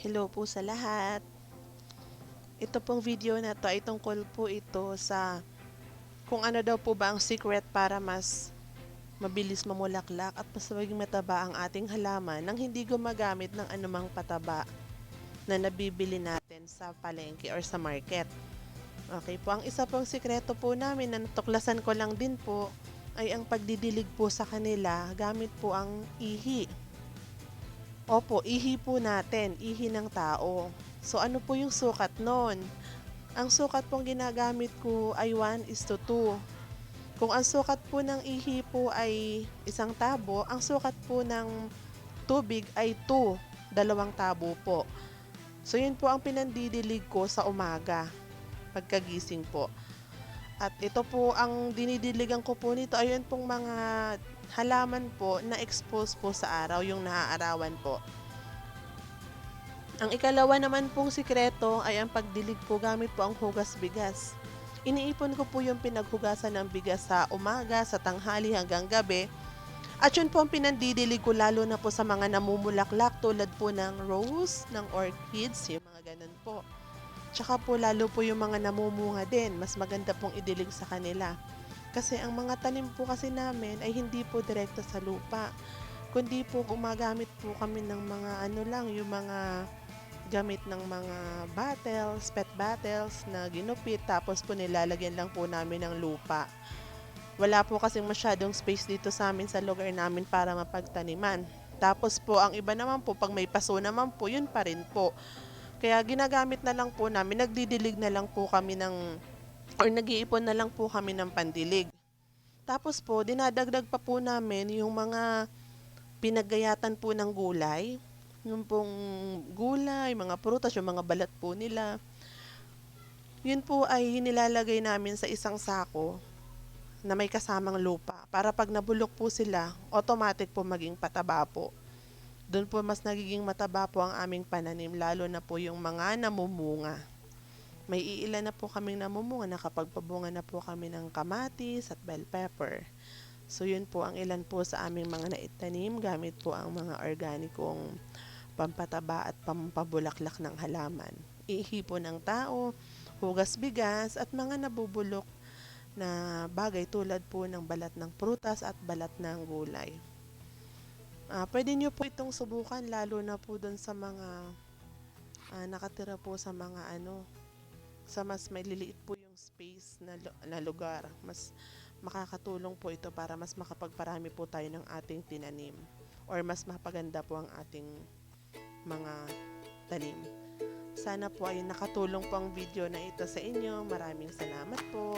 Hello po sa lahat. Ito pong video na to ay tungkol po ito sa kung ano daw po ba ang secret para mas mabilis mamulaklak at mas maging mataba ang ating halaman nang hindi gumagamit ng anumang pataba na nabibili natin sa palengke or sa market. Okay po, ang isa pong sikreto po namin na natuklasan ko lang din po ay ang pagdidilig po sa kanila gamit po ang ihi. Opo, ihi po natin, ihi ng tao. So ano po yung sukat nun? Ang sukat pong ginagamit ko ay 1 is to 2. Kung ang sukat po ng ihi po ay isang tabo, ang sukat po ng tubig ay 2, dalawang tabo po. So yun po ang pinandidilig ko sa umaga, pagkagising po. At ito po ang dinidiligan ko po nito, ayun pong mga halaman po na expose po sa araw, yung naaarawan po. Ang ikalawa naman pong sikreto ay ang pagdilig po gamit po ang hugas bigas. Iniipon ko po yung pinaghugasan ng bigas sa umaga, sa tanghali hanggang gabi. At yun po ang pinandidilig ko lalo na po sa mga namumulaklak tulad po ng rose, ng orchids, yung mga ganun po. Tsaka po lalo po yung mga namumunga din, mas maganda pong idilig sa kanila. Kasi ang mga tanim po kasi namin ay hindi po direkta sa lupa. Kundi po gumagamit po kami ng mga ano lang, yung mga gamit ng mga bottles, pet bottles na ginupit tapos po nilalagyan lang po namin ng lupa. Wala po kasing masyadong space dito sa amin sa lugar namin para mapagtaniman. Tapos po ang iba naman po pag may paso naman po yun pa rin po. Kaya ginagamit na lang po namin, nagdidilig na lang po kami ng or nag-iipon na lang po kami ng pandilig. Tapos po, dinadagdag pa po namin yung mga pinagayatan po ng gulay. Yung pong gulay, mga prutas, yung mga balat po nila. Yun po ay nilalagay namin sa isang sako na may kasamang lupa para pag nabulok po sila, automatic po maging pataba po. Doon po mas nagiging mataba po ang aming pananim, lalo na po yung mga namumunga. May iilan na po kaming namumunga, nakapagpabunga na po kami ng kamatis at bell pepper. So yun po ang ilan po sa aming mga naitanim gamit po ang mga organikong pampataba at pampabulaklak ng halaman. Ihipo ng tao, hugas bigas at mga nabubulok na bagay tulad po ng balat ng prutas at balat ng gulay. Ah, pwede nyo po itong subukan lalo na po doon sa mga ah, nakatira po sa mga ano sa mas may liliit po yung space na, na lugar. Mas makakatulong po ito para mas makapagparami po tayo ng ating tinanim or mas mapaganda po ang ating mga tanim. Sana po ay nakatulong po ang video na ito sa inyo. Maraming salamat po.